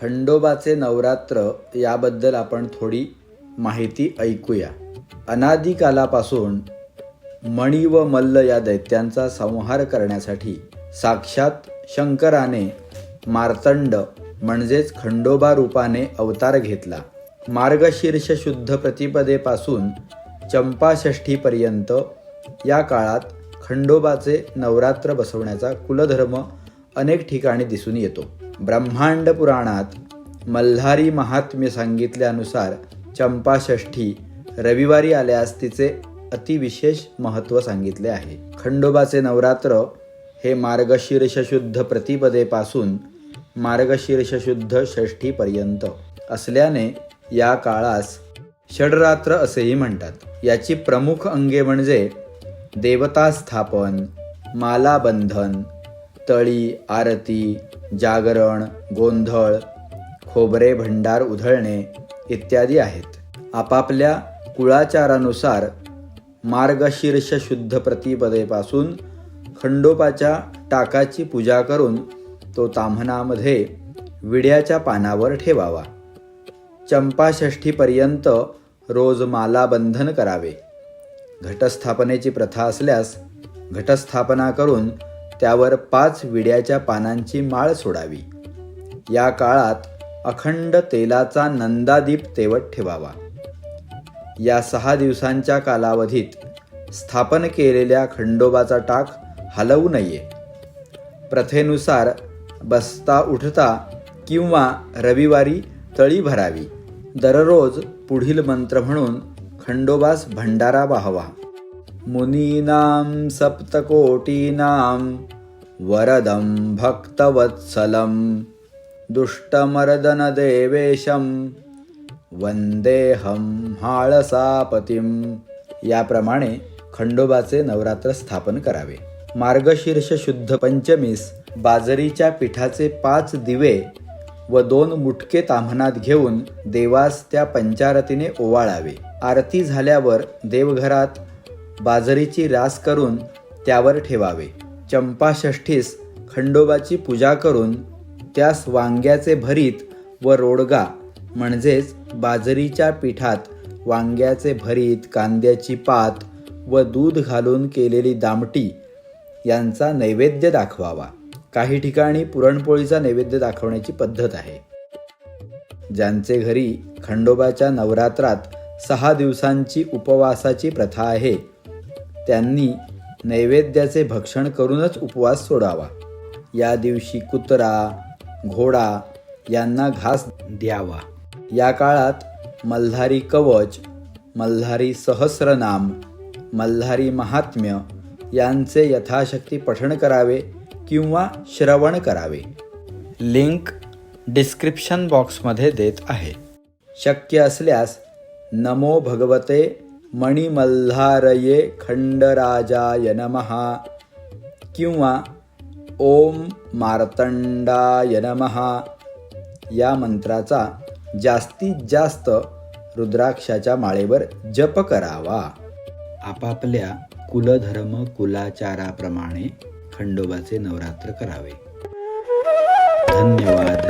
खंडोबाचे नवरात्र याबद्दल आपण थोडी माहिती ऐकूया. अनादिकालापासून मणी व मल्ल या दैत्यांचा संहार करण्यासाठी साक्षात शंकराने मार्तंड म्हणजेच खंडोबा रूपाने अवतार घेतला. मार्गशीर्ष शुद्ध प्रतिपदेपासून चंपाषष्ठीपर्यंत या काळात खंडोबाचे नवरात्र बसवण्याचा कुलधर्म अनेक ठिकाणी दिसून येतो. ब्रह्मांड पुराणात मल्हारी महात्म्य सांगितल्यानुसार चंपाषष्ठी रविवारी आल्यास तिचे अतिविशेष महत्त्व सांगितले आहे. खंडोबाचे नवरात्र हे मार्गशीर्षशुद्ध प्रतिपदेपासून मार्गशीर्षशुद्ध षष्ठीपर्यंत असल्याने या काळास षडरात्र असेही म्हणतात. याची प्रमुख अंगे म्हणजे देवता स्थापन मालाबंधन तळी आरती जागरण गोंधळ खोबरे भंडार उधळणे इत्यादी आहेत. आपापल्या कुळाचारानुसार मार्गशीर्ष शुद्ध प्रतिपदेपासून खंडोपाच्या टाकाची पूजा करून तो ताम्हणामध्ये विड्याच्या पानावर ठेवावा. चंपाषष्ठीपर्यंत रोज मालाबंधन करावे. घटस्थापनेची प्रथा असल्यास घटस्थापना करून त्यावर पाच विड्याच्या पानांची माळ सोडावी. या काळात अखंड तेलाचा नंदादीप तेवत ठेवावा. या सहा दिवसांच्या कालावधीत स्थापन केलेल्या खंडोबाचा टाक हलवू नये. प्रथेनुसार बसता उठता किंवा रविवारी तळी भरावी. दररोज पुढील मंत्र म्हणून खंडोबास भंडारा वाहवा. मुनीनाम सप्तकोटीनाम वरदं भक्तवत्सलं दुष्टमर्दनदेवेशं वंदेहं हाळसापतीं याप्रमाणे खंडोबाचे नवरात्र स्थापन करावे. मार्गशीर्ष शुद्ध पंचमीस बाजरीच्या पिठाचे पाच दिवे व दोन मुटके ताम्हणात घेऊन देवास त्या पंचारतीने ओवाळावे. आरती झाल्यावर देवघरात बाजरीची रास करून त्यावर ठेवावे. चंपाषष्ठीस खंडोबाची पूजा करून त्यास वांग्याचे भरीत व रोडगा म्हणजेच बाजरीच्या पिठात वांग्याचे भरीत कांद्याची पात व दूध घालून केलेली दामटी यांचा नैवेद्य दाखवावा. काही ठिकाणी पुरणपोळीचा नैवेद्य दाखवण्याची पद्धत आहे. ज्यांचे घरी खंडोबाच्या नवरात्रात सहा दिवसांची उपवासाची प्रथा आहे त्यांनी नैवेद्याचे भक्षण करूनच उपवास सोडावा. या दिवशी कुत्रा घोडा यांना घास द्यावा. या काळात मल्हारी कवच मल्हारी सहस्रनाम मल्हारी महात्म्य यांचे यथाशक्ती पठण करावे किंवा श्रवण करावे. लिंक डिस्क्रिप्शन बॉक्समध्ये देत आहे. शक्य असल्यास नमो भगवते मणिमल्हारये खंडराजाय नमहा किंवा ओम मार्तंडाय नमहा या मंत्राचा जास्तीत जास्त रुद्राक्षाच्या माळेवर जप करावा। आपापल्या कुलधर्म कुलाचाराप्रमाणे खंडोबाचे नवरात्र करावे। धन्यवाद।